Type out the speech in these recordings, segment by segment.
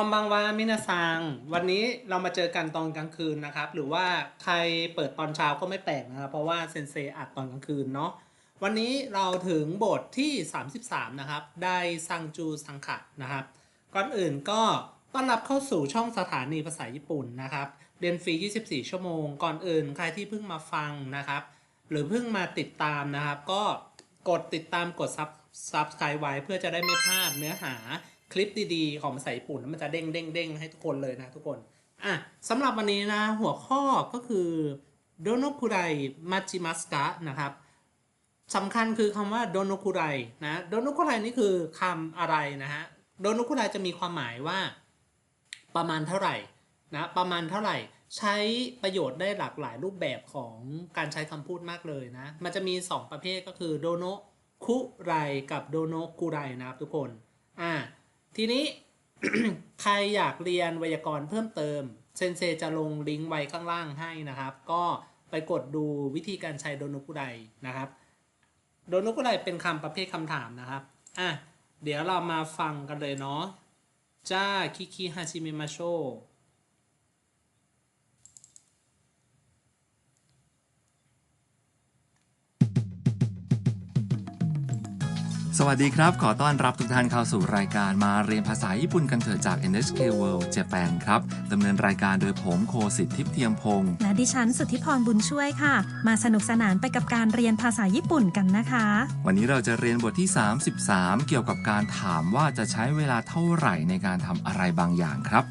คอมบังวามินาซังวันนี้เรามาเจอกันตอนกลางคืนนะครับ หรือว่าใครเปิดตอนเช้าก็ไม่แปลกนะครับ เพราะว่าเซนเซอัดตอนกลางคืนเนาะวันนี้เราถึงบทที่ 33 นะครับ ได้ซังจูซังขะนะครับ ก่อนอื่นก็ต้อนรับเข้าสู่ช่องสถานีภาษาญี่ปุ่นนะครับ เรียนฟรี 24 ชั่วโมง ก่อนอื่นใครที่เพิ่งมาฟังนะครับ หรือเพิ่งมาติดตามนะครับ ก็กดติดตามกดซับซับสไครต์ไว้เพื่อจะได้ไม่พลาดเนื้อหา คลิปดีๆ ของภาษาญี่ปุ่นแล้วมันจะเด้งเด้งเด้งให้ทุกคนเลยนะทุกคนอะสำหรับวันนี้นะหัวข้อก็คือโดโนคุไรมาจิมัสกะนะครับสำคัญคือคำว่าโดโนคุไรนะโดโนคุไรนี่คือคำอะไรนะฮะโดโนคุไรจะมีความหมายว่าประมาณเท่าไหร่นะประมาณเท่าไหร่ใช้ประโยชน์ได้หลากหลายรูปแบบของการใช้คำพูดมากเลยนะ มันจะมี 2 ประเภทก็คือโดโนคุไรกับโดโนกุไรนะครับทุกคนอ่า ทีนี้ใครอยากเรียนไวยากรณ์เพิ่มเติม เซนเซจะลงลิงก์ไว้ข้างล่างให้นะครับ ก็ไปกดดูวิธีการใช้โดนุกุไดนะครับ โดนุกุไดเป็นคำประเภทคำถามนะครับอะเดี๋ยวเรามาฟังกันเลยเนาะจ้าคิคิฮาชิเมมาโช สวัสดีครับ ขอต้อนรับทุกท่านเข้าสู่รายการมาเรียนภาษาญี่ปุ่นกันเถอะจาก NHK World Japan ครับดำเนินรายการโดยผมโคสิทธิ์ทิพย์เทียมพงศ์และดิฉันสุทธิพรบุญช่วยค่ะ มาสนุกสนานไปกับการเรียนภาษาญี่ปุ่นกันนะคะ วันนี้เราจะเรียนบทที่ 33 เกี่ยวกับการถามว่าจะใช้เวลาเท่าไหร่ในการทำอะไรบางอย่างครับ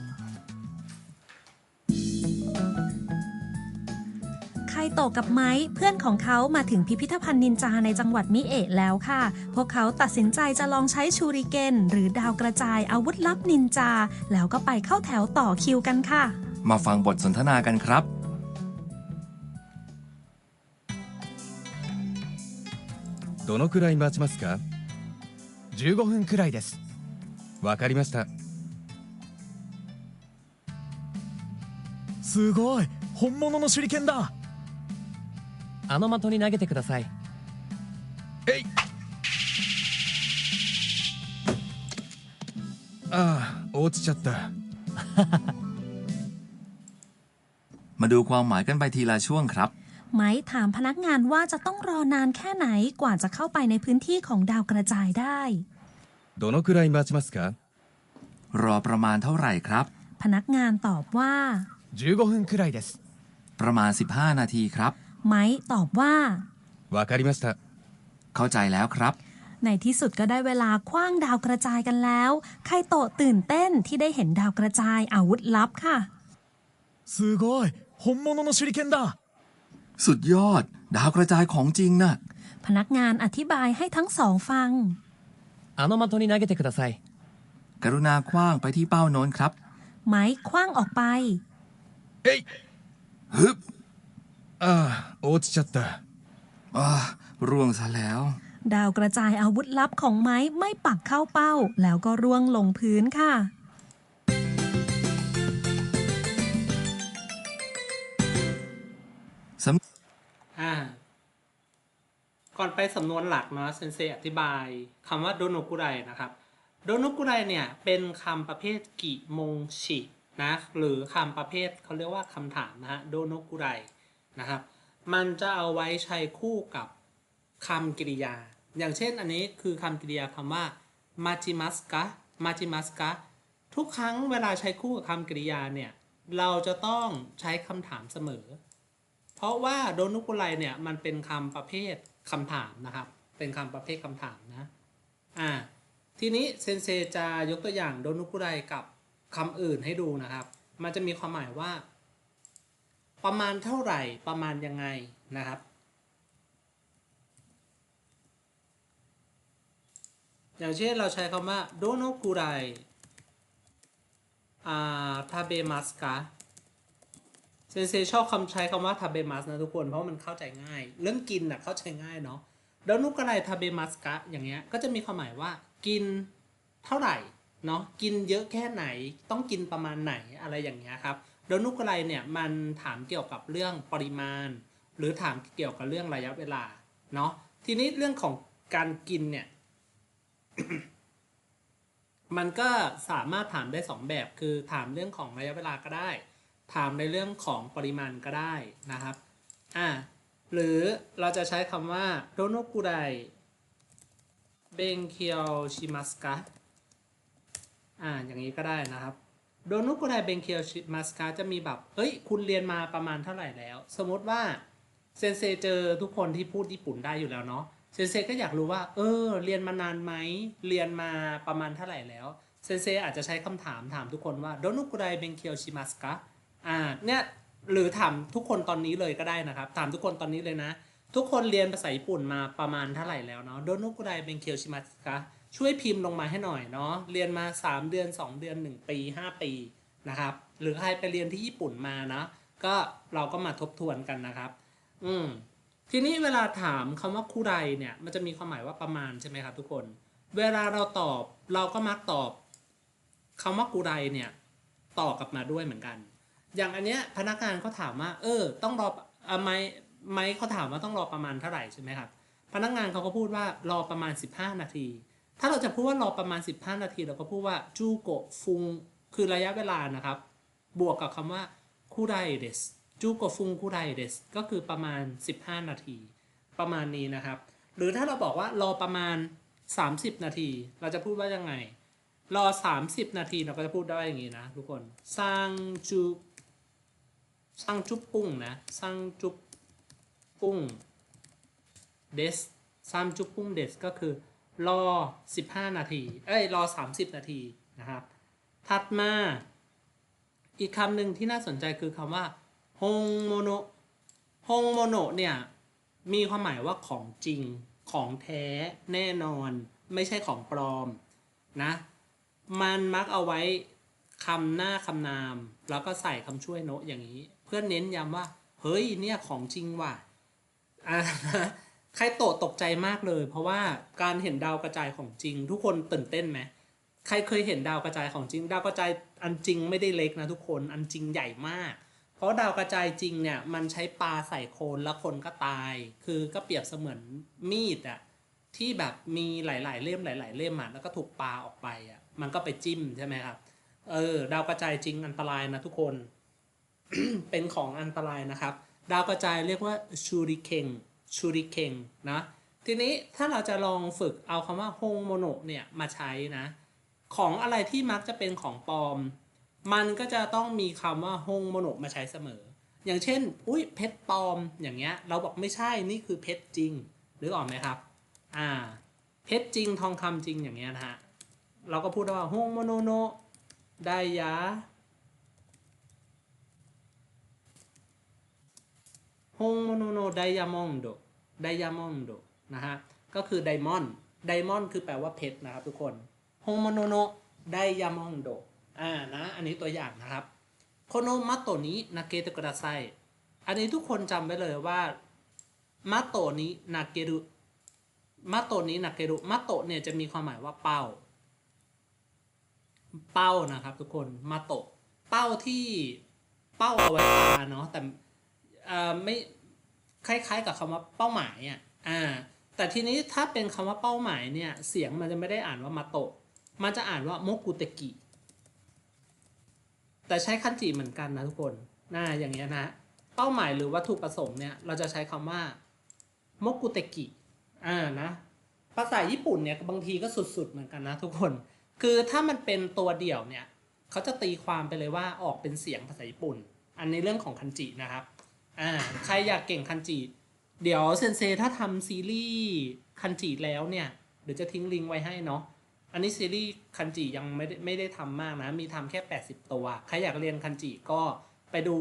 โตะกับไม้เพื่อนของเขามาถึงพิพิธภัณฑ์นินจาในจังหวัดมิเอะแล้วค่ะ พวกเขาตัดสินใจจะลองใช้ชูริเกน หรือดาวกระจายอาวุธลับนินจา แล้วก็ไปเข้าแถวต่อคิวกันค่ะ มาฟังบทสนทนากันครับ どのくらい待ちますか15分くらいですわかりましたすごい本物の手裏剣だ あの的に投げてくださいえいああ落ちちゃった มาดูความหมายกันไปทีละช่วงครับ ไม้ถามพนักงานว่าจะต้องรอนานแค่ไหนกว่าจะเข้าไปในพื้นที่ของดาวกระจายได้ どのくらい待ちますか รอประมาณเท่าไหร่ครับ พนักงานตอบว่า 15分くらいです ประมาณ 15 นาทีครับ ไม้ตอบว่า わかりました เข้าใจแล้วครับ ในที่สุดก็ได้เวลาคว้างดาวกระจายกันแล้ว ไคโตะตื่นเต้นที่ได้เห็นดาวกระจายอาวุธลับค่ะ すごい本物の手裏剣だ สุดยอด ดาวกระจายของจริงนะ่ะ พนักงานอธิบายให้ทั้งสองฟัง あの的に投げてください กรุณาคว้างไปที่เป้าโน้นครับ ไม้คว้างออกไป えい ฮึบ ああ 落ちちゃった อ่าร่วงซะแล้ว ดาวกระจายอาวุธลับของไม้ไม่ปักเข้าเป้า แล้วก็ร่วงลงพื้นค่ะ อ่า ก่อนไปสำนวนหลักเนาะเซนเซอธิบายคำว่าโดโนกุไรนะครับ โดโนกุไรเนี่ยเป็นคำประเภทกิมงชินะ หรือคำประเภทเขาเรียกว่าคำถามนะฮะโดโนกุไรนะครับ มันจะเอาไว้ใช้คู่กับคำกริยา อย่างเช่นอันนี้คือคำกริยาคำว่ามาจิมัสกะมาจิมัสกะทุกครั้งเวลาใช้คู่กับคำกริยาเนี่ย เราจะต้องใช้คำถามเสมอ เพราะว่าโดนุกุไลเนี่ย มันเป็นคำประเภทคำถามนะครับ เป็นคำประเภทคำถามนะ อ่า ทีนี้เซนเซจะยกตัวอย่างโดนุกุไลกับคำอื่นให้ดูนะครับ มันจะมีความหมายว่า ประมาณเท่าไหร่ประมาณยังไงนะครับ อย่างเช่นเราใช้คำว่าโดโนกุไรอ่าทาเบมัสกะเซนเซชอบคำใช้คำว่าทาเบมัสนะทุกคนเพราะมันเข้าใจง่าย เรื่องกินน่ะเข้าใจง่ายเนาะโดนุกอะไรทาเบมัสกะอย่างเงี้ยก็จะมีความหมายว่ากินเท่าไหร่เนาะกินเยอะแค่ไหนต้องกินประมาณไหนอะไรอย่างเงี้ยครับ โดนุกไรเนี่ยมันถามเกี่ยวกับเรื่องปริมาณ หรือถามเกี่ยวกับเรื่องระยะเวลาเนาะทีนี้เรื่องของการกินเนี่ยมันก็สามารถถามได้สองแบบคือถามเรื่องของระยะเวลาก็ได้ ถามในเรื่องของปริมาณก็ได้นะครับอ่าหรือเราจะใช้คำว่าโดโนกุไดเบงเคียวชิมัสกะอ่าอย่างนี้ก็ได้นะครับ โดโนกุไดเบงเคียวชิมัสกะจะมีแบบเอ้ย คุณเรียนมาประมาณเท่าไหร่แล้ว สมมติว่าเซนเซเจอทุกคนที่พูดญี่ปุ่นได้อยู่แล้วเนาะ เซนเซก็อยากรู้ว่า เออ เรียนมานานไหม เรียนมาประมาณเท่าไหร่แล้ว เซนเซอาจจะใช้คำถามถามทุกคนว่าโดโนกุไดเบงเคียวชิมัสกะอ่า เนี่ย หรือถามทุกคนตอนนี้เลยก็ได้นะครับ ถามทุกคนตอนนี้เลยนะ ทุกคนเรียนภาษาญี่ปุ่นมาประมาณเท่าไหร่แล้วเนาะ โดโนกุไดเบงเคียวชิมัสกะ ช่วยพิมพ์ลงมาให้หน่อยเนาะเรียนมา 3 เดือน 2 เดือน 1 ปี 5 ปีนะครับ หรือใครไปเรียนที่ญี่ปุ่นมานะก็เราก็มาทบทวนกันนะครับ อืมทีนี้เวลาถามคำว่าคูไรเนี่ยมันจะมีความหมายว่าประมาณใช่ไหมครับ ทุกคน เวลาเราตอบเราก็มักตอบคำว่าคูไรเนี่ยตอบกลับมาด้วยเหมือนกัน อย่างอันเนี้ยพนักงานเขาถามว่า เออ ต้องรออไมไมเขาถามว่าต้องรอประมาณเท่าไหร่ใช่ไหมครับ พนักงานเขาก็พูดว่ารอประมาณ 15 นาที ถ้าเราจะพูดว่ารอประมาณ 15 นาที เราก็พูดว่าจูโกฟุงคือระยะเวลานะครับ บวกกับคำว่าคูไรเดสจูโกฟุงคูไรเดสก็คือประมาณ 15 นาที ประมาณนี้นะครับ หรือถ้าเราบอกว่ารอประมาณ 30 นาที เราจะพูดว่ายังไง รอ 30 นาทีเราก็จะพูดได้อย่างนี้นะทุกคนซังจูซังจุบปุ้งนะซังจุบปุ้งเดสซังจุบปุ้งเดสก็คือ รอ 15 นาที เอ้ย รอ 30 นาทีนะครับ ถัดมา อีกคำหนึ่งที่น่าสนใจคือคำว่าฮงโมโนฮงโมโนเนี่ย มีความหมายว่าของจริง ของแท้แน่นอน ไม่ใช่ของปลอมนะ มันมักเอาไว้คำหน้าคำนาม แล้วก็ใส่คำช่วยโนอย่างนี้ เพื่อเน้นย้ำว่า เฮ้ย เนี่ยของจริงว่ะอ่า ใครโตะตกใจมากเลย เพราะว่าการเห็นดาวกระจายของจริง ทุกคนตื่นเต้นไหมใครเคยเห็นดาวกระจายของจริง ดาวกระจายอันจริงไม่ได้เล็กนะทุกคนอันจริงใหญ่มาก เพราะดาวกระจายจริงเนี่ยมันใช้ปลาใส่โคนแล้วคนก็ตาย คือก็เปรียบเสมือนมีดอะที่แบบมีหลาย ๆ เล่มหลาย ๆ เล่มอะแล้วก็ถูกปลาออกไปอะมันก็ไปจิ้มใช่ไหมครับเออดาวกระจายจริงอันตรายนะทุกคนเป็นของอันตรายนะครับ ดาวกระจายเรียกว่าชูริเคง ชูริเคงนะทีนี้ถ้าเราจะลองฝึกเอาคำว่าฮงโมโนเนี่ยมาใช้นะ ของอะไรที่มักจะเป็นของปลอม มันก็จะต้องมีคำว่าฮงโมโนมาใช้เสมอ อย่างเช่น อุ้ยเพชรปลอมอย่างเงี้ย เราบอกไม่ใช่นี่คือเพชรจริงหรือออกไหมครับ อ่า เพชรจริงทองคำจริงอย่างเงี้ยนะฮะ เราก็พูดว่าฮงโมโนโนไดยะ ฮงโมโนโนไดยามอนโดไดยามอนโดนะฮะก็คือไดมอนด์ไดมอนด์คือแปลว่าเพชรนะครับทุกคนฮงโมโนโนไดยามอนโดอ่านะอันนี้ตัวอย่างนะครับโคโนมัตโตนี้นาเกเตกุดาไซอันนี้ทุกคนจำไว้เลยว่ามัตโตนี้นาเกรุมัตโตนี้นาเกรุมัตโตเนี่ยจะมีความหมายว่าเป้า เป้านะครับทุกคนมัตโตเป้าที่เป้าเอาไว้ปาเนาะแต่ ไม่คล้าย ๆ กับคำว่าเป้าหมายอะอ่า แต่ทีนี้ถ้าเป็นคำว่าเป้าหมายเนี่ยเสียงมันจะไม่ได้อ่านว่ามาโตะมันจะอ่านว่าโมกุเตกิ แต่ใช้คันจิเหมือนกันนะทุกคนน่าอย่างเงี้ยนะเป้าหมายหรือวัตถุประสงค์เนี่ยเราจะใช้คำว่าโมกุเตกิอ่านะภาษาญี่ปุ่นเนี่ยบางทีก็สุดๆเหมือนกันนะทุกคน คือถ้ามันเป็นตัวเดี่ยวเนี่ยเขาจะตีความไปเลยว่าออกเป็นเสียงภาษาญี่ปุ่น อันในเรื่องของคันจินะครับ อ่าใครอยากเก่งคันจิ เดี๋ยวเซนเซถ้าทำซีรีส์คันจิแล้วเนี่ยเดี๋ยวจะทิ้งลิงก์ไว้ให้เนาะอันนี้ซีรีส์คันจิยังไม่ได้ไม่ได้ทำมากนะ มีทำแค่ 80 ตัว ใครอยากเรียนคันจิก็ไปดู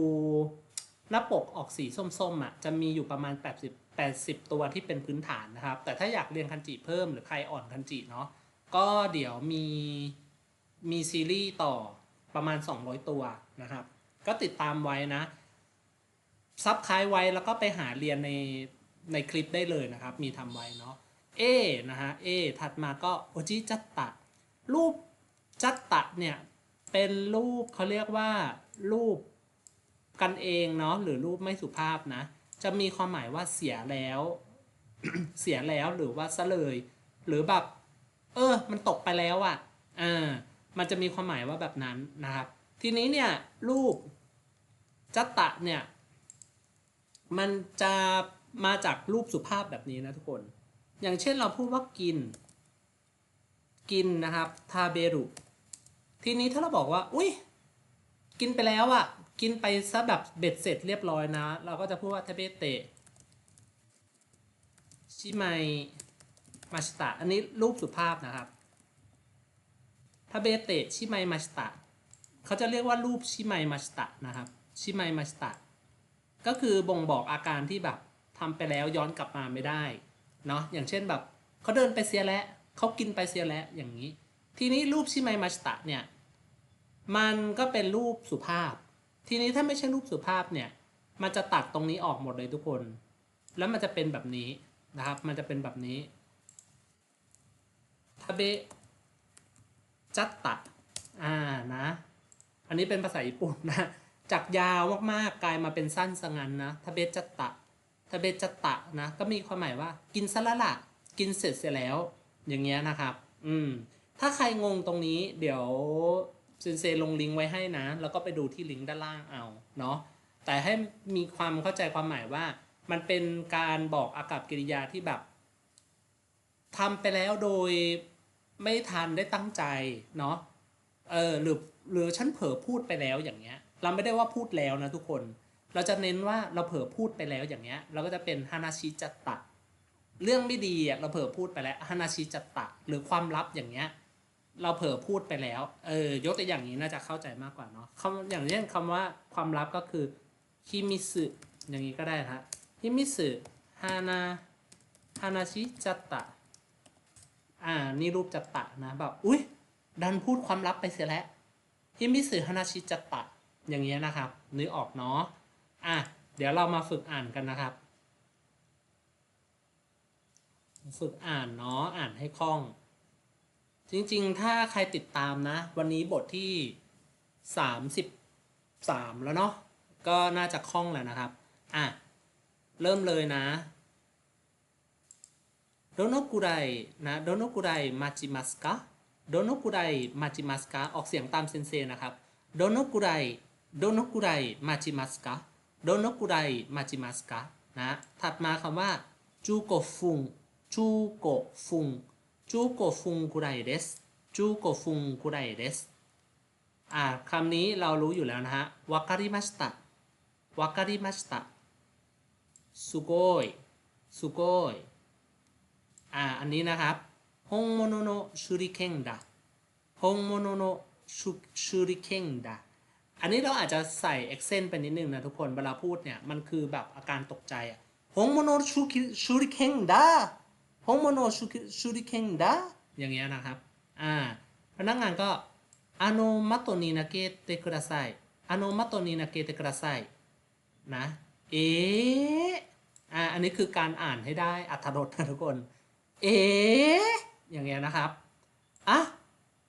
หน้าปกออกสีส้มๆอะจะมีอยู่ประมาณ 80 80 ตัวที่เป็นพื้นฐานนะครับ แต่ถ้าอยากเรียนคันจิเพิ่มหรือใครอ่อนคันจิเนาะก็เดี๋ยวมีมีซีรีส์ต่อประมาณ 200 ตัวนะครับ ก็ติดตามไว้นะ ซับคล้ายไว้แล้วก็ไปหาเรียนในในคลิปได้เลยนะครับ มีทำไว้เนาะ A นะฮะ A ถัดมาก็โอจิจัตตะ รูปจัตตะเนี่ยเป็นรูปเขาเรียกว่า รูปกันเองเนาะหรือรูปไม่สุภาพนะ จะมีความหมายว่าเสียแล้ว เสียแล้วหรือว่าซะเลย หรือแบบ เออ มันตกไปแล้วอะอ่ามันจะมีความหมายว่าแบบนั้นนะครับ ทีนี้เนี่ยรูปจัตตะเนี่ย มันจะมาจากรูปสุภาพแบบนี้นะทุกคน อย่างเช่นเราพูดว่ากิน กินนะครับทาเบรุ ทีนี้ถ้าเราบอกว่า อุ้ยกินไปแล้วอะกินไปซะแบบเบ็ดเสร็จเรียบร้อยนะ เราก็จะพูดว่าทาเบเตะชิไมมาชิตะ อันนี้รูปสุภาพนะครับทาเบเตะชิไมมาชิตะ เขาจะเรียกว่ารูปชิไมมาชิตะนะครับ ชิไมมาชิตะ ก็คือบ่งบอกอาการที่แบบทำไปแล้วย้อนกลับมาไม่ได้เนาะอย่างเช่นแบบเขาเดินไปเสียแล้วเขากินไปเสียแล้วอย่างนี้ ทีนี้รูปชิไมมาชตะเนี่ยมันก็เป็นรูปสุภาพ ทีนี้ถ้าไม่ใช่รูปสุภาพเนี่ยมันจะตัดตรงนี้ออกหมดเลยทุกคน แล้วมันจะเป็นแบบนี้นะครับ มันจะเป็นแบบนี้ทาเบจัตตะอ่านะ อันนี้เป็นภาษาญี่ปุ่นนะ จากยาวมากๆกลายมาเป็นสั้นสงันนะทเบจัตตะทเบจัตตะนะก็มีความหมายว่า กินซะละละกินเสร็จเสียแล้ว อย่างเงี้ยนะครับ อืม ถ้าใครงงตรงนี้เดี๋ยวเซนเซลงลิงก์ไว้ให้นะ แล้วก็ไปดูที่ลิงก์ด้านล่างเอาเนาะแต่ให้มีความเข้าใจความหมายว่า มันเป็นการบอกอากับกิริยาที่แบบทำไปแล้วโดยไม่ทันได้ตั้งใจเนาะเออหรือหรือฉันเผลอพูดไปแล้วอย่างเงี้ย เราไม่ได้ว่าพูดแล้วนะทุกคน เราจะเน้นว่าเราเผลอพูดไปแล้วอย่างเงี้ย เราก็จะเป็นฮานาชิจัตตะ เรื่องไม่ดีอะเราเผลอพูดไปแล้วฮานาชิจัตตะ หรือความลับอย่างเงี้ย เราเผลอพูดไปแล้ว เออยกตัวอย่างนี้น่าจะเข้าใจมากกว่าเนาะคำอย่างเช่นคำว่าความลับก็คือฮิมิสึอย่างนี้ก็ได้ฮะฮิมิสึฮานาฮานาชิจัตตะ อ่า นี่รูปจัตตะนะแบบ อุ้ยดันพูดความลับไปเสียแล้วฮิมิสึฮานาชิจัตตะ อย่างเงี้ยนะครับ นึกออกเนาะอะเดี๋ยวเรามาฝึกอ่านกันนะครับ ฝึกอ่านเนาะอ่านให้คล่อง จริงๆ ถ้าใครติดตามนะ วันนี้บทที่ 33 แล้วเนาะก็น่าจะคล่องแล้วนะครับอะเริ่มเลยนะโดโนกุไรนะโดโนกุไรมาจิมัสกะโดโนกุไรมาจิมัสกะออกเสียงตามเซนเซนะครับโดโนกุไร โดโนกุไรมาจิมัสกะโดโนกุไรมาจิมัสกะนะถัดมาคำว่าจูโกฟุงจูโกฟุงจูโกฟุงกุไรเดสจูโกฟุงกุไรเดสอ่าคำนี้เรารู้อยู่แล้วนะฮะวาการิมาสตะวาการิมาสตะสุโกยสุโกยอ่าอันนี้นะครับฮงโมโนโนชูริเคนดะฮงโมโนโนชูริเคนดะ อันนี้เราอาจจะใส่ accent ไปนิดนึงนะทุกคนเวลาพูดเนี่ยมันคือแบบอาการตกใจอะฮงโมโนชูริเคนดะฮงโมโนชูริเคนดะอย่างเงี้ยนะครับอ่าพนักงานก็อาโนมัตโตนินาเกเตคุดาไซอาโนมัตโตนินาเกเตคุดาไซนะเออ่าอันนี้คือการอ่านให้ได้อัธรสนะทุกคนเออย่างเงี้ยนะครับอะ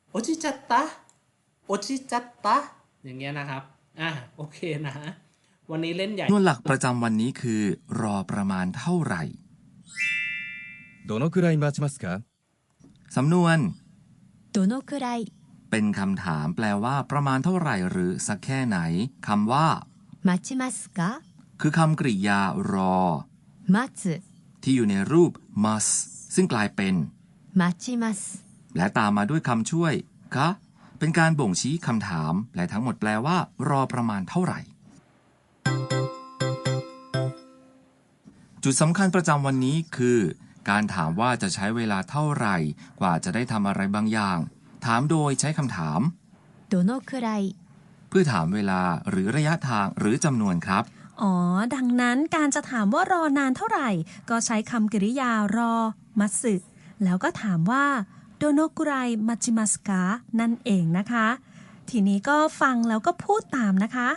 โอจิจัตตะโอจิจัตตะ อย่างเงี้ยนะครับ อ่ะ โอเคนะ วันนี้เล่นใหญ่ นวนหลักประจำวันนี้คือ รอประมาณเท่าไหร่ どのくらい待ちますか สำนวน どのくらい เป็นคำถามแปลว่าประมาณเท่าไหร่หรือสักแค่ไหนคำว่า 待ちますか คือคำกริยารอ 待つ ที่อยู่ในรูป must ซึ่งกลายเป็น 待ちます และตามมาด้วยคำช่วยคะ เป็นการบ่งชี้คำถาม และทั้งหมดแปลว่า รอประมาณเท่าไหร่ จุดสำคัญประจำวันนี้คือ การถามว่าจะใช้เวลาเท่าไหร่ กว่าจะได้ทำอะไรบางอย่าง ถามโดยใช้คำถาม どのくらい เพื่อถามเวลาหรือระยะทางหรือจำนวนครับ อ๋อ ดังนั้นการจะถามว่ารอนานเท่าไหร่ ก็ใช้คำกริยารอ มัตสึ แล้วก็ถามว่า โดโนกุไรมัจิมัสกะนั่นเองนะคะ ทีนี้ก็ฟังแล้วก็พูดตามนะคะ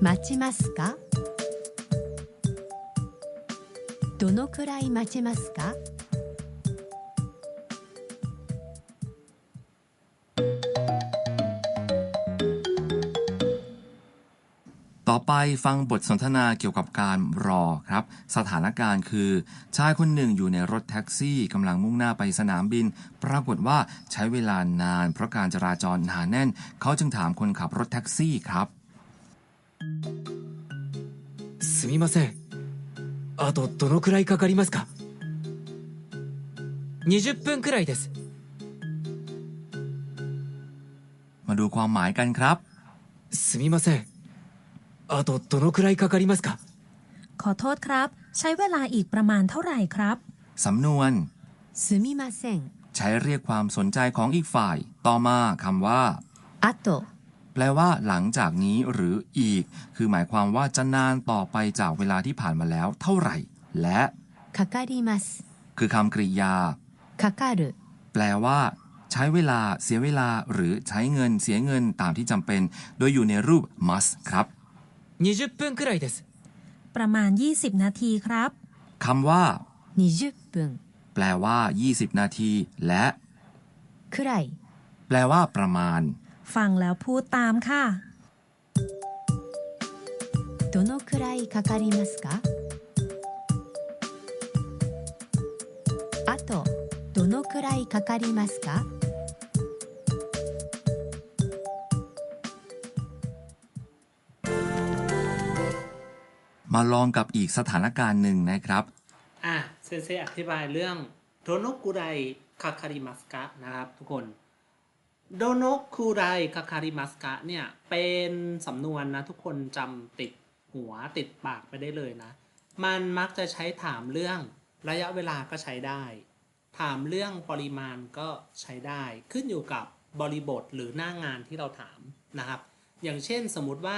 待ちますかどのくらい待ちますか ต่อ ต่อไปฟังบทสนทนาเกี่ยวกับการรอครับ สถานการณ์คือ ชายคนหนึ่งอยู่ในรถแท็กซี่กำลังมุ่งหน้าไปสนามบิน ปรากฏว่าใช้เวลานาน เพราะการจราจรหนาแน่น เขาจึงถามคนขับรถแท็กซี่ครับ すみませんあとどのくらいかかりますか20分くらいです มาดูความหมายกันครับ すみません あとどのくらいかかりますか ขอโทษครับ ใช้เวลาอีกประมาณเท่าไหร่ครับ สำนวน すみません ใช้เรียกความสนใจของอีกฝ่าย ต่อมาคำว่า あと แปลว่าหลังจากนี้หรืออีก คือหมายความว่าจะนานต่อไปจากเวลาที่ผ่านมาแล้วเท่าไหร่ และ かかります คือคำกริยา かかる แปลว่า ใช้เวลาเสียเวลาหรือใช้เงินเสียเงินตามที่จำเป็น โดยอยู่ในรูป must ครับ 20分くらいです ประมาณ 20 นาทีครับ คำว่า 20分 แปลว่า 20 นาที และ くらい แปลว่าประมาณ ฟังแล้วพูดตามค่ะ どのくらいかかりますかあとどのくらいかかりますか มาลองกับอีกสถานการณ์หนึ่งนะครับ อะเซนเซอธิบายเรื่องโดโนกุไรคาคาริมัสกะนะครับทุกคนโดโนกุไรคาคาริมัสกะเนี่ยเป็นสำนวนนะทุกคนจำติดหัวติดปากไปได้เลยนะ มันมักจะใช้ถามเรื่องระยะเวลาก็ใช้ได้ ถามเรื่องปริมาณก็ใช้ได้ ขึ้นอยู่กับบริบทหรือหน้างานที่เราถามนะครับ อย่างเช่นสมมติว่า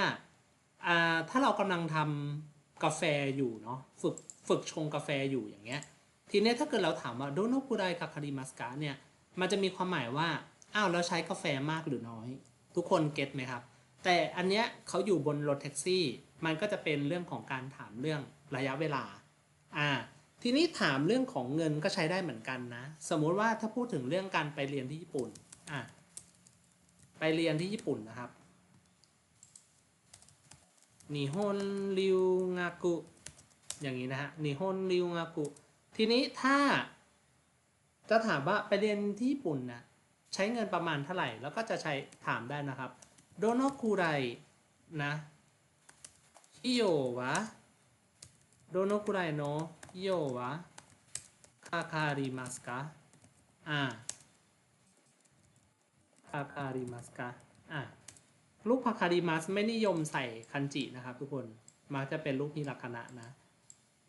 ถ้าเรากำลังทำ กาแฟอยู่เนาะฝึกฝึกชงกาแฟอยู่อย่างเงี้ย ทีเนี้ยถ้าเกิดเราถามว่าโดโนกุไดคาคาริมัสกะเนี่ยมันจะมีความหมายว่าอ้าวเราใช้กาแฟมากหรือน้อย ทุกคนเก็ตไหมครับ แต่อันเนี้ยเขาอยู่บนรถแท็กซี่ มันก็จะเป็นเรื่องของการถามเรื่องระยะเวลาอ่าทีนี้ถามเรื่องของเงินก็ใช้ได้เหมือนกันนะ สมมุติว่าถ้าพูดถึงเรื่องการไปเรียนที่ญี่ปุ่นอะไปเรียนที่ญี่ปุ่นนะครับ นิฮอนริวงากุอย่างนี้นะฮะนิฮอนริวงากุทีนี้ถ้า จะถามว่าไปเรียนที่ญี่ปุ่นนะใช้เงินประมาณเท่าไหร่ แล้วก็จะใช้ถามได้นะครับโดโนคูไรนะฮิโยวะโดโนกุไรโนฮิโยวะคาคาริมัสกะอ่าคาคาริมัสกะอ่า ลูกคาคาริมัสไม่นิยมใส่คันจินะครับ ทุกคนมักจะเป็นลูกฮิราคานะนะ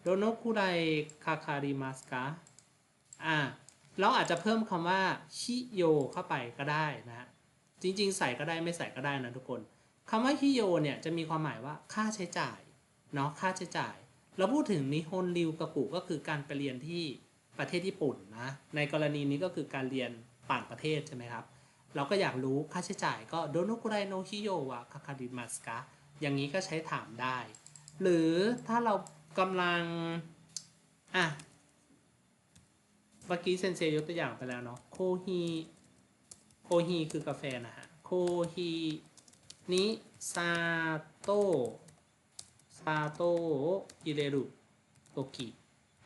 โดโนคุไรคาคาริมัสกะอ่าเราอาจจะเพิ่มคำว่าฮิโยเข้าไปก็ได้นะฮะจริง ๆ ใส่ก็ได้ไม่ใส่ก็ได้นะทุกคนคำว่าฮิโยเนี่ยจะมีความหมายว่าค่าใช้จ่ายเนาะค่าใช้จ่าย เราพูดถึงนิฮอนริวกะกุก็คือการไปเรียนที่ประเทศญี่ปุ่นนะในกรณีนี้ก็คือการเรียนต่างประเทศใช่ไหมครับ เราก็อยากรู้ค่าใช้จ่ายก็โดโนกุไรโนฮิโยวะคาคาริมัสกะอย่างนี้ก็ใช้ถามได้ หรือถ้าเรากำลัง อะ เมื่อกี้เซนเซยกตัวอย่างไปแล้วเนาะโคฮีโคฮีคือกาแฟนะฮะโคฮีนิซาโตซาโตอิเรรุโตกิ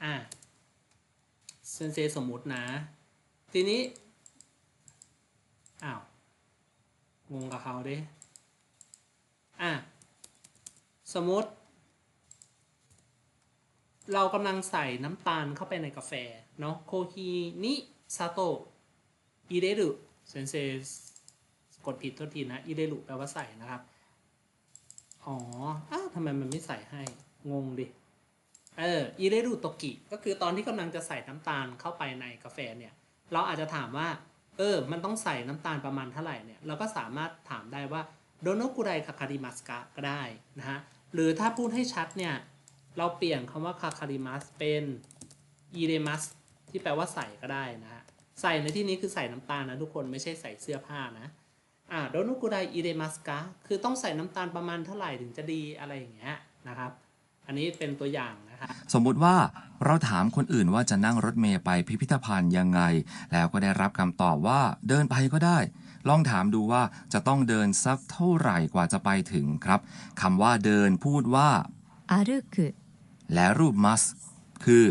อะเซนเซสมมุตินะ ทีนี้ อ้าว งงกับเขาดิ อะ สมมติ เรากำลังใส่น้ำตาลเข้าไปในกาแฟ เนาะโคฮินิซาโตะอิเดรุเซนเซกดผิดโทษทีนะอิเดรุแปลว่าใส่นะครับ อ๋ออ้าวทำไมมันไม่ใส่ให้ งงดิเอออิเดรุโตกิก็คือตอนที่กำลังจะใส่น้ำตาลเข้าไปในกาแฟเนี่ย เราอาจจะถามว่า เออ มันต้องใส่น้ำตาลประมาณเท่าไหร่เนี่ย เราก็สามารถถามได้ว่าโดโนกุไรคาคาริมัสกะก็ได้นะฮะ หรือถ้าพูดให้ชัดเนี่ย เราเปลี่ยนคำว่าคาคาริมัสเป็นอีเรมัสที่แปลว่าใส่ก็ได้นะฮะ ใส่ในที่นี้คือใส่น้ำตาลนะทุกคนไม่ใช่ใส่เสื้อผ้านะอ่าโดโนกุไรอีเรมัสกะคือต้องใส่น้ำตาลประมาณเท่าไหร่ถึงจะดีอะไรอย่างเงี้ยนะครับ อันนี้เป็นตัวอย่างนะ สมมุติว่าเราถามคนอื่นว่าจะนั่งรถเมย์ไปพิพิธภัณฑ์ยังไง แล้วก็ได้รับคำตอบว่าเดินไปก็ได้ ลองถามดูว่าจะต้องเดินสักเท่าไหร่กว่าจะไปถึงครับคำว่าเดินพูดว่า 歩く และรูป must คือ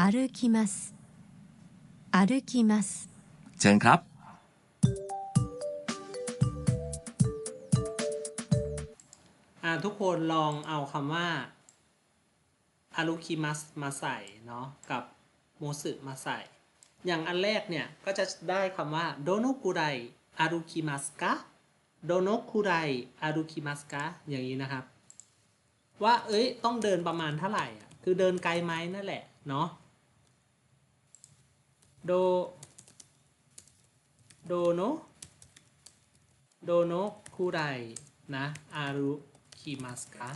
歩きます歩きます เชิญครับ อ่าทุกคนลองเอาคำว่า อารุคิมัสมาใส่เนาะกับโมสึมาใส่ อย่างอันแรกเนี่ยก็จะได้คำว่าโดโนกุไรอารุคิมัสกะโดโนกุไรอารุคิมัสกะอย่างนี้นะครับ ว่าเอ้ยต้องเดินประมาณเท่าไหร่อะคือเดินไกลไหมนั่นแหละเนาะโดโดโนโดโนคุไรนะอารุคิมัสกะ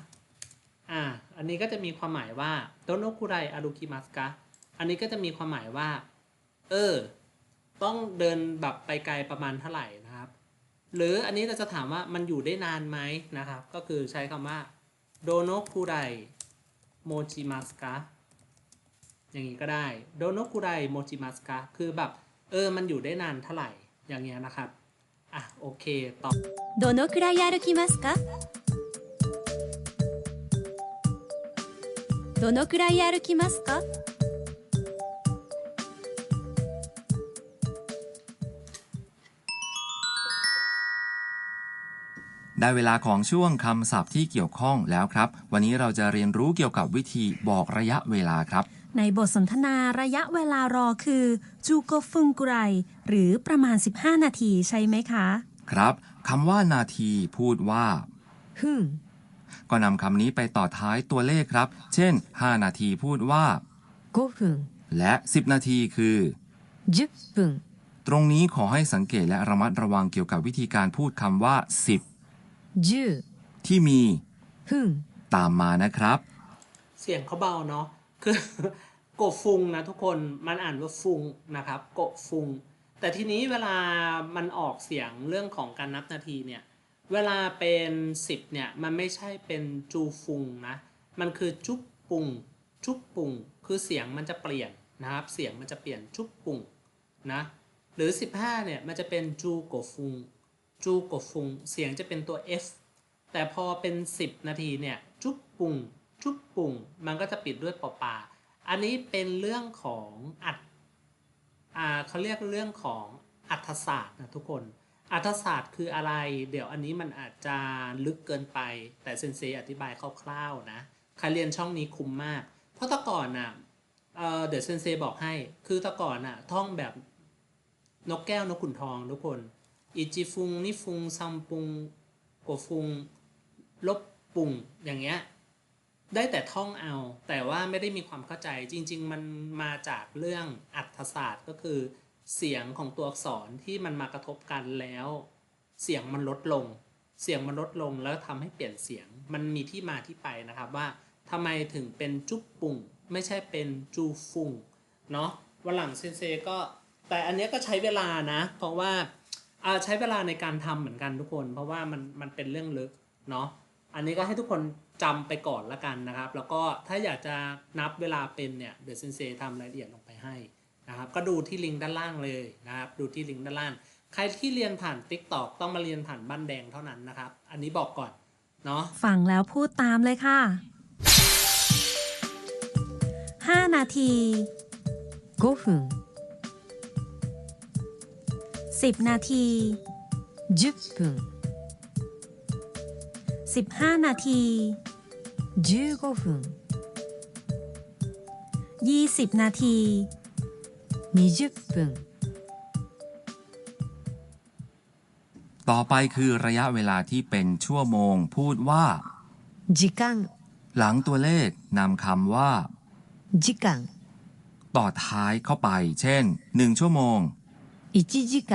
อ่า อันนี้ก็จะมีความหมายว่าโดโนคุไรอารุกิมัสกะอันนี้ก็จะมีความหมายว่า เออ ต้องเดินแบบไปไกลประมาณเท่าไหร่นะครับ หรืออันนี้เราจะถามว่ามันอยู่ได้นานไหมนะครับ ก็คือใช้คำว่าโดโนคุไรโมจิมัสกะอย่างนี้ก็ได้โดโนคุไรโมจิมัสกะคือแบบ เออ มันอยู่ได้นานเท่าไหร่ อย่างเงี้ยนะครับ อะ โอเค ต่อโดโนคุไรอารุกิมัสกะ どのくらい歩きますか ได้เวลาของช่วงคำศัพท์ที่เกี่ยวข้องแล้วครับ วันนี้เราจะเรียนรู้เกี่ยวกับวิธีบอกระยะเวลาครับ ในบทสนทนาระยะเวลารอคือจูโกฟุงกุไรหรือประมาณ 15 นาทีใช่ไหมคะ ครับคำว่านาทีพูดว่า ふん ก็นำคำนี้ไปต่อท้ายตัวเลขครับ เช่น 5 นาทีพูดว่า 5分 และ 10 นาทีคือ 10分 ตรงนี้ขอให้สังเกตและระมัดระวังเกี่ยวกับวิธีการพูดคำว่า 10 10 ที่มี 分 ตามมานะครับ เสียงเขาเบาเนาะ คือ โกะฟุงนะทุกคน มันอ่านว่าฟุงนะครับ โกะฟุง แต่ทีนี้เวลามันออกเสียงเรื่องของการนับนาทีเนี่ย เวลาเป็น10เนี่ย มันไม่ใช่เป็นจูฟุงนะ มันคือจุ๊บปุง จุ๊บปุง คือเสียงมันจะเปลี่ยนนะครับ เสียงมันจะเปลี่ยนจุ๊บปุงนะ หรือ 15 เนี่ย มันจะเป็นจูโกฟุง จูโกฟุง เสียงจะเป็นตัว F แต่พอเป็น 10 นาทีเนี่ย จุ๊บปุง จุ๊บปุง มันก็จะปิดด้วยปอปา อันนี้เป็นเรื่องของอัด อ่าเขาเรียกเรื่องของอัธศาสตร์นะทุกคน อัธศาสตร์คืออะไร เดี๋ยวอันนี้มันอาจจะลึกเกินไป แต่เซนเซอธิบายคร่าวๆนะใครเรียนช่องนี้คุ้มมาก เพราะแต่ก่อนน่ะเอ่อเดี๋ยวเซนเซบอกให้ คือแต่ก่อนน่ะท่องแบบนกแก้วนกขุนทองทุกคนอิจิฟุงนิฟุงซัมปุงโกฟุงลบปุงอย่างเงี้ยได้แต่ท่องเอา แต่ว่าไม่ได้มีความเข้าใจจริง ๆ มันมาจากเรื่องอัตศาสตร์ก็คือ เสียงของตัวอักษรที่มันมากระทบกันแล้ว เสียงมันลดลง เสียงมันลดลงแล้วทำให้เปลี่ยนเสียง มันมีที่มาที่ไปนะครับว่าทำไมถึงเป็นจุ๊บปุ่ง ไม่ใช่เป็นจูฟุงเนาะวันหลังเซนเซก็แต่อันนี้ก็ใช้เวลานะ เพราะว่าอาใช้เวลาในการทำเหมือนกันทุกคน เพราะว่ามันมันเป็นเรื่องลึกเนาะอันนี้ก็ให้ทุกคนจำไปก่อนละกันนะครับ แล้วก็ถ้าอยากจะนับเวลาเป็นเนี่ยเดี๋ยวเซนเซทำรายละเอียดลงไปให้ นะครับ ก็ดูที่ลิงก์ด้านล่างเลยนะครับ ดูที่ลิงก์ด้านล่าง ใครที่เรียนผ่าน Tik t o อกต้องมาเรียนผ่านบ้านแดงเท่านั้นนะครับ อันนี้บอกก่อน เนาะ ฟังแล้วพูดตามเลยค่ะ 5 นาที 5分10 นาที 10分15 นาที 15分20 นาที 20分 ต่อไปคือระยะเวลาที่เป็นชั่วโมง พูดว่า 時間 หลังตัวเลขนำคำว่า 時間 ต่อท้ายเข้าไป เช่น 1 ชั่วโมง 1時間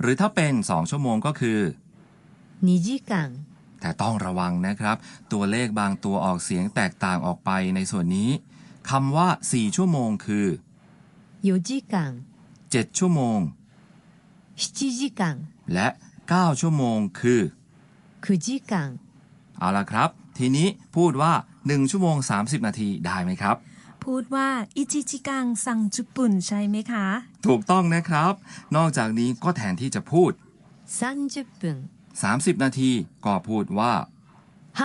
หรือถ้าเป็น 2 ชั่วโมงก็คือ 2時間 แต่ต้องระวังนะครับ ตัวเลขบางตัวออกเสียงแตกต่างออกไปในส่วนนี้คำว่า 4 ชั่วโมงคือ 4時間 7 ชั่วโมง 7時間 และ 9 ชั่วโมงคือ 9時間 เอาละครับ ทีนี้พูดว่า 1 ชั่วโมง 30 นาทีได้ไหมครับ พูดว่าอิจิจิกังซังจุปุ่นใช่ไหมคะ ถูกต้องนะครับ นอกจากนี้ก็แทนที่จะพูด 30分30 นาทีก็พูดว่า 半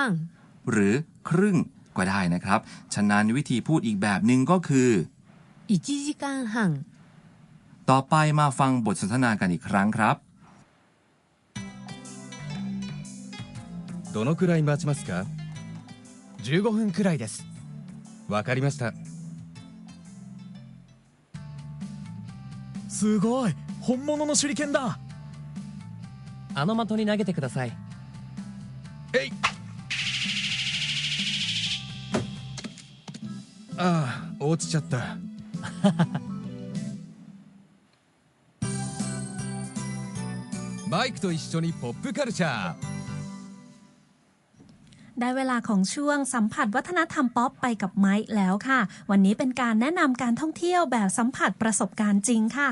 หรือครึ่งก็ได้นะครับ ฉะนั้นวิธีพูดอีกแบบหนึ่งก็คือ 1時間半 ต่อไปมาฟังบทสนทนากันอีกครั้งครับ どのくらい待ちますか15分くらいですわかりましたすごい本物の手裏剣だあの的に投げてくださいえいああ落ちちゃった マイクと一緒にポップカルチャー ได้เวลาของช่วงสัมผัสวัฒนธรรมป๊อปไปกับไม้แล้วค่ะ วันนี้เป็นการแนะนำการท่องเที่ยวแบบสัมผัสประสบการณ์จริงค่ะ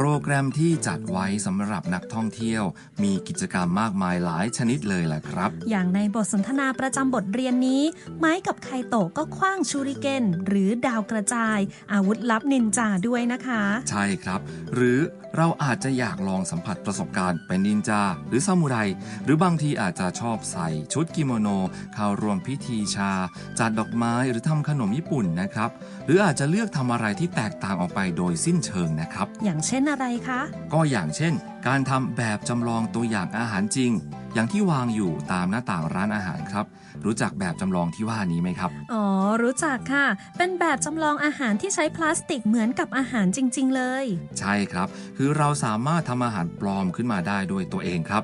โปรแกรมที่จัดไว้สำหรับนักท่องเที่ยว มีกิจกรรมมากมายหลายชนิดเลยแหละครับ อย่างในบทสนทนาประจำบทเรียนนี้ ไม้กับไคโตะก็คว้างชูริเกนหรือดาวกระจาย อาวุธลับนินจาด้วยนะคะ ใช่ครับ หรือเราอาจจะอยากลองสัมผัสประสบการณ์เป็นนินจา หรือซามูไร หรือบางทีอาจจะชอบใส่ชุดกิโมโน เข้าร่วมพิธีชา จัดดอกไม้หรือทำขนมญี่ปุ่นนะครับ หรืออาจจะเลือกทำอะไรที่แตกต่างออกไปโดยสิ้นเชิงนะครับ อย่างเช่นอะไรคะ ก็อย่างเช่น การทำแบบจำลองตัวอย่างอาหารจริง อย่างที่วางอยู่ตามหน้าต่างร้านอาหารครับ รู้จักแบบจำลองที่ว่านี้ไหมครับ อ๋อ รู้จักค่ะ เป็นแบบจำลองอาหารที่ใช้พลาสติกเหมือนกับอาหารจริง ๆ เลย ใช่ครับ คือเราสามารถทำอาหารปลอมขึ้นมาได้ด้วยตัวเองครับ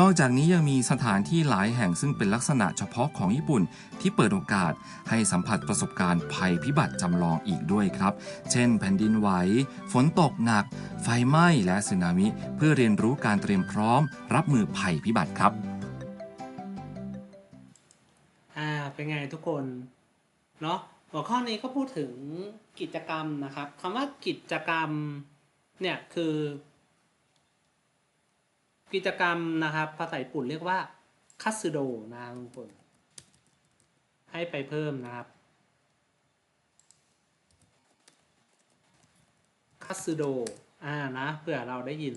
นอกจากนี้ยังมีสถานที่หลายแห่งซึ่งเป็นลักษณะเฉพาะของญี่ปุ่น ที่เปิดโอกาสให้สัมผัสประสบการณ์ภัยพิบัติจำลองอีกด้วยครับ เช่น แผ่นดินไหว ฝนตกหนัก ไฟไหม้และสึนามิ เพื่อเรียนรู้การเตรียมพร้อม รับมือภัยพิบัติครับอ่าเป็นไงทุกคนเนาะหัวข้อนี้ก็พูดถึงกิจกรรมนะครับคำว่ากิจกรรมเนี่ยคือ กิจกรรมนะครับ ภาษาญี่ปุ่นเรียกว่าคัตสึโดนะทุกคนให้ไปเพิ่มนะครับคัตสึโดอ่านะเผื่อเราได้ยิน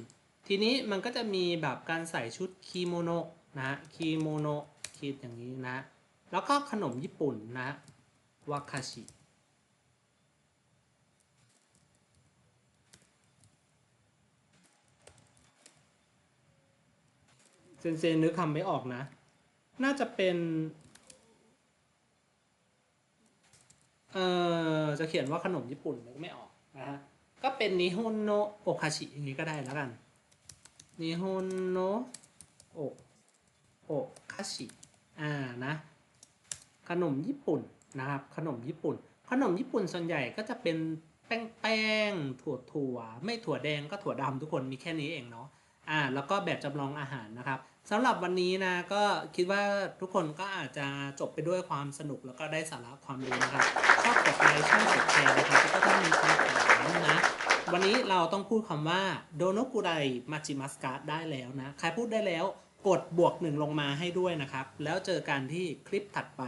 ทีนี้มันก็จะมีแบบการใส่ชุดคีโมโนะนะคีโมโนะคิดอย่างนี้นะ แล้วก็ขนมญี่ปุ่นนะวาคาชิ เซนเซนึกคำไม่ออกนะ น่าจะเป็น เอ่อ จะเขียนว่าขนมญี่ปุ่นนึกไม่ออกนะฮะ ก็เป็นนิฮอนโนโอคาชิอย่างนี้ก็ได้แล้วกันนิฮอนโนโอโอคาชิอ่านะ ขนมญี่ปุ่นนะครับ ขนมญี่ปุ่น ขนมญี่ปุ่นส่วนใหญ่ก็จะเป็นแป้งแป้งถั่วถั่วไม่ถั่วแดงก็ถั่วดำทุกคนมีแค่นี้เองเนาะอ่าแล้วก็แบบจำลองอาหารนะครับ สำหรับวันนี้นะก็คิดว่าทุกคนก็อาจจะจบไปด้วยความสนุกแล้วก็ได้สาระความรู้นะครับชอบกดไลค์ชอบกดแชร์นะครับแล้วก็ต้องมีคำถามนะวันนี้เราต้องพูดคำว่าโดโนกุไรมาจิมัสกาได้แล้วนะ ใครพูดได้แล้วกดบวกหนึ่งลงมาให้ด้วยนะครับ แล้วเจอกันที่คลิปถัดไป